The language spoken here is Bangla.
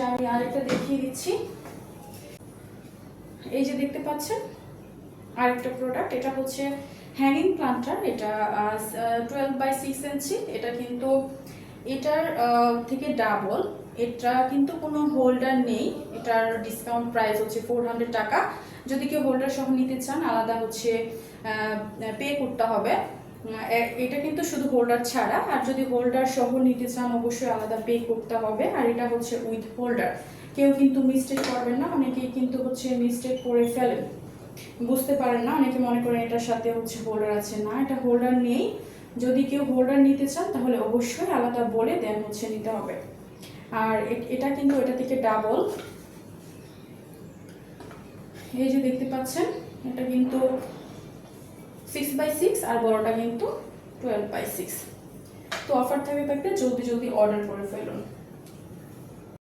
আমি আরেকটা দেখিয়ে দিচ্ছি। এই যে দেখতে পাচ্ছেন, আরেকটা প্রোডাক্ট এটা হচ্ছে হ্যাঙ্গিং প্লান্টার এটা টুয়েলভ বাই সিক্স ইঞ্চি এটা কিন্তু, এটার থেকে ডাবল এটা কিন্তু কোনো হোল্ডার নেই, এটার ডিসকাউন্ট প্রাইস হচ্ছে ফোর টাকা। যদি কেউ হোল্ডার সহ নিতে চান, আলাদা হচ্ছে পে করতে হবে। এটা কিন্তু শুধু হোল্ডার ছাড়া, আর যদি হোল্ডার সহ নিতে চান অবশ্যই আলাদা পে করতে হবে, আর এটা হচ্ছে উইথ হোল্ডার কেউ কিন্তু মিস্টেক করবেন না, অনেকেই কিন্তু হচ্ছে মিস্টেক করে ফেলেন। বুঝতে পারেন না, অনেকে মনে করেন এটার সাথে হচ্ছে হোল্ডার আছে না, এটা হোল্ডার নেই। যদি কেউ হোল্ডার নিতে চান, তাহলে অবশ্যই আলাদা বলে দেন হচ্ছে নিতে হবে। আর এটা কিন্তু এটা থেকে ডাবল এই যে দেখতে পাচ্ছেন, এটা কিন্তু সিক্স বাই সিক্স আর বড়টা কিন্তু টুয়েলভ বাই সিক্স তো অফার থাকবে থাকতে জলদি জলদি অর্ডার করে ফেলুন।